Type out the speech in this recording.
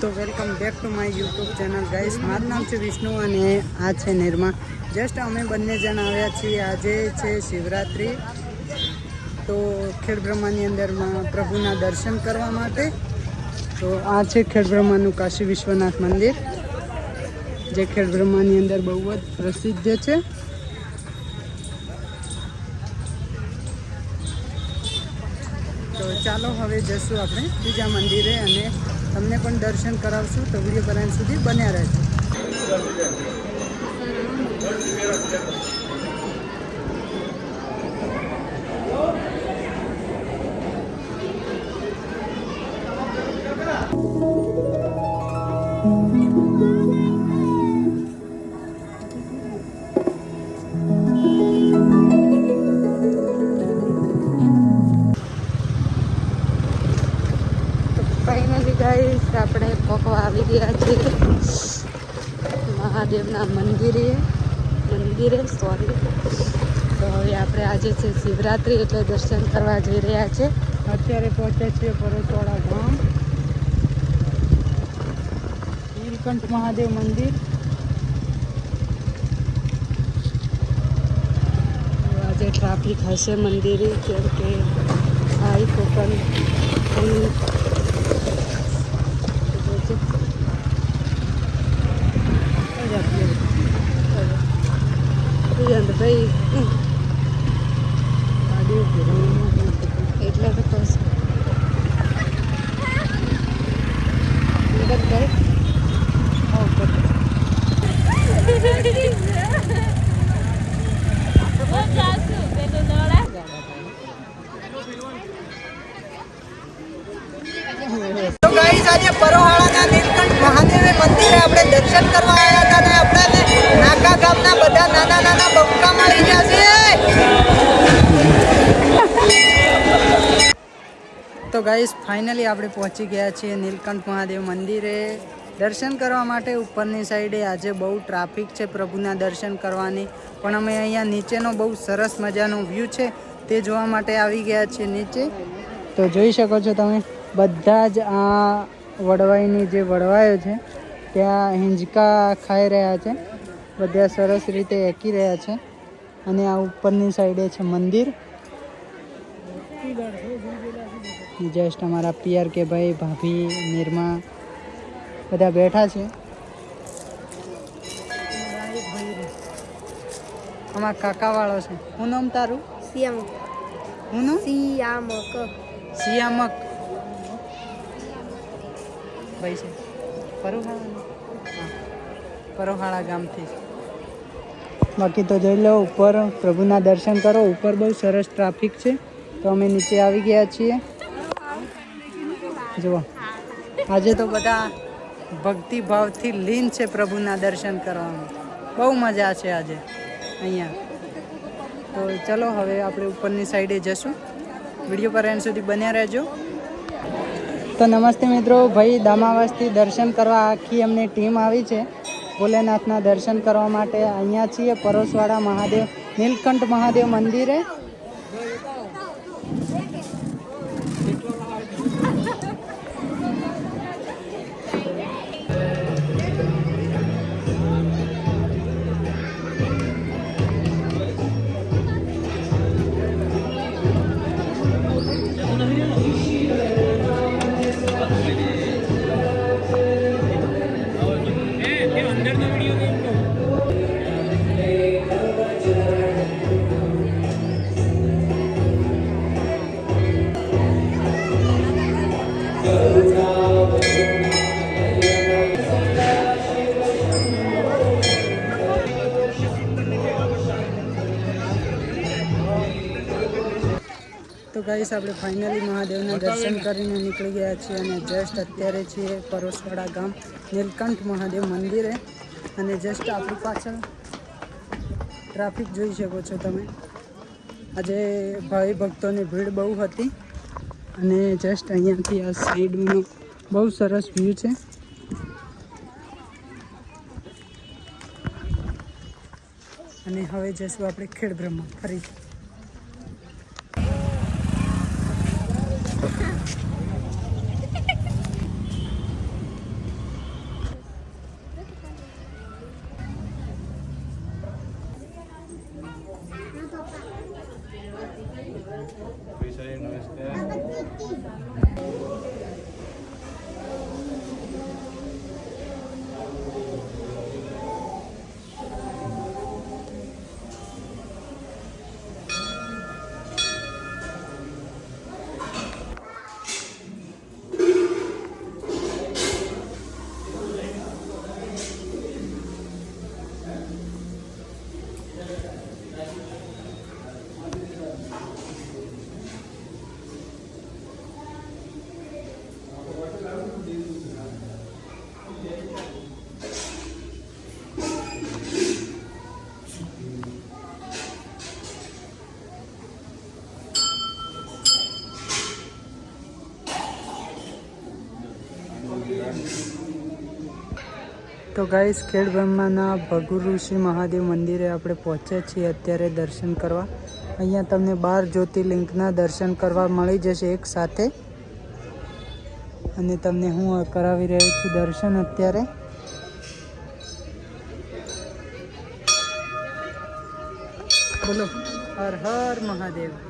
તો welcome back to my YouTube channel. Guys, મારું નામ છે વિષ્ણુ અને આ છે નિર્મા. જસ્ટ અમે બંને જણ આવ્યા છીએ. આજે છે શિવરાત્રિ. તો ખેડબ્રહ્માની અંદરમાં પ્રભુના દર્શન કરવા માટે. તો આ છે ખેડબ્રહ્માનું કાશી વિશ્વનાથ મંદિર, જે ખેડબ્રહ્માની અંદર બહુ જ પ્રસિદ્ધ છે. તો ચાલો હવે જશું આપણે બીજા મંદિરે અને તમને પણ દર્શન કરાવશું તો વીડિયો બનાવવા સુધી બન્યા રહેજો. આપણે પોકવા આવી ગયા છીએ મહાદેવના મંદિરે. મંદિરે સોરી તો હવે આપણે આજે છે શિવરાત્રિ એટલે દર્શન કરવા જઈ રહ્યા છે. અત્યારે પહોંચ્યા છીએ પરોસવાડા ગામ. નીલકંઠ મહાદેવ મંદિર. આજે ટ્રાફિક હશે મંદિરે, કેમ કે હાઈ કોકન ભાઈ ગાડી ઊભી એટલે તો કહું છું તો ફાઇનલી આપણે પહોંચી ગયા છીએ નીલકંઠ મહાદેવ મંદિરે. દર્શન કરવા માટે ઉપરની સાઈડે આજે બહુ ટ્રાફિક છે પ્રભુના દર્શન કરવાની. પણ અમે અહીંયા નીચેનો બહુ સરસ મજાનો વ્યૂ છે, તે જોવા માટે આવી ગયા છીએ નીચે. તો જોઈ શકો છો તમે, બધા જ આ વડવાઈની જે વડવાયો છે, ત્યાં હિંજકા ખાઈ રહ્યા છે. બધા સરસ રીતે એકી રહ્યા છે. અને આ ઉપરની સાઈડે છે મંદિર. જસ્ટ અમારા પિયર કે ભાઈ ભાભી નિરમા બધા બેઠા છે. આમાં કાકા વાળો છે. હું નામ તારું? સિયામક. હું નામ? સિયામક. સિયામક. ભાઈ છે. પરોહાળા પરોહાળા ગામથી. બાકી તો જોઈ લો ઉપર પ્રભુના દર્શન કરો. ઉપર બહુ સરસ ટ્રાફિક છે. તો અમે નીચે આવી ગયા છીએ. જુઓ. આજે તો બધા ભક્તિ ભાવથી લીન છે પ્રભુના દર્શન કરવામાં બહુ મજા છે આજે અહીંયા. તો ચલો હવે આપણે ઉપરની સાઈડે જશું. વીડિયો પર એન્ડ સુધી બન્યા રહેજો. તો નમસ્તે મિત્રો, ભાઈ દામાવાસથી દર્શન કરવા આખી અમને ટીમ આવી છે. ભોલેનાથના દર્શન કરવા માટે અહીંયા છીએ. પરોસવાડા મહાદેવ, નીલકંઠ મહાદેવ મંદિરે. તો ગાઈસ આપણે ફાઇનલી મહાદેવના દર્શન કરીને નીકળી ગયા છીએ અને જસ્ટ અત્યારે છીએ પરોસવાડા ગામ, નીલકંઠ મહાદેવ મંદિરે. અને જસ્ટ આપણી પાછળ ટ્રાફિક જોઈ શકો છો તમે. આજે ભાઈ ભક્તોની ભીડ બહુ હતી. અને જસ્ટ અહીંયાથી આ સાઈડનો બહુ સરસ વ્યૂ છે. અને હવે જશું આપણે ખેડબ્રહ્મા ફરીથી તો ગાઈસ ખેડ બ્રહ્માના ભગુ ઋષિ મહાદેવ મંદિરે આપણે પહોંચ્યા છીએ અત્યારે દર્શન કરવા. અહીંયા તમને બાર જ્યોતિર્લિંગના દર્શન કરવા મળી જશે એક સાથે. અને તમને હું કરાવી રહ્યો છું દર્શન અત્યારે. બોલો, હર હર મહાદેવ.